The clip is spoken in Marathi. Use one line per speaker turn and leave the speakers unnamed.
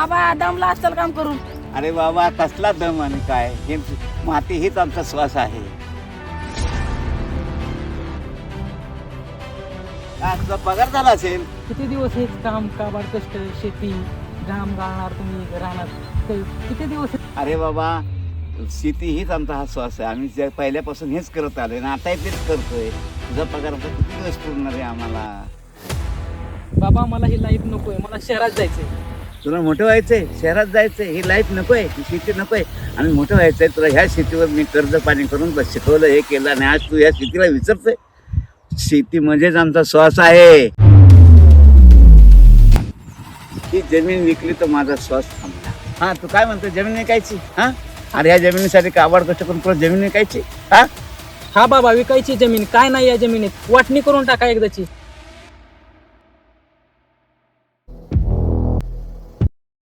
आजकाल काम करून.
अरे बाबा कसला दम आणि काय? हे माती हीच आमचा श्वास आहे. तुझा पगार झाला असेल.
किती दिवस हेच काम काबाड कष्ट शेती घाम गाळणार तुम्ही राहणार किती दिवस
अरे बाबा शेती हीच आमचा हा श्वास आहे. आम्ही जे पहिल्यापासून हेच करत आलोय आणि आता तेच करतोय. तुझा पगार आता किती दिवस पुरणार आहे आम्हाला?
बाबा मला ही लाईफ नकोय. मला शहरात जायचंय.
तुला मोठं व्हायचंय शहरात जायचंय ही लाईफ नकोय ही शेती नकोय. आणि मोठं व्हायचंय तुला ह्या शेतीवर मी कर्ज पाणी करून बस शिकवलं हे केलं आणि आज तू ह्या शेतीला विचारतोय शेती म्हणजेच आमचा श्वास आहे. ही जमीन विकली तर माझा श्वास थांबला. हा तू काय म्हणतो जमीन विकायची? हा? अरे ह्या जमिनीसाठी काबाड कष्ट करून तुला जमीन विकायची? हा?
हा बाबा विकायची जमीन. काय नाही या जमिनीत? वाटणी करून टाका एकदाची.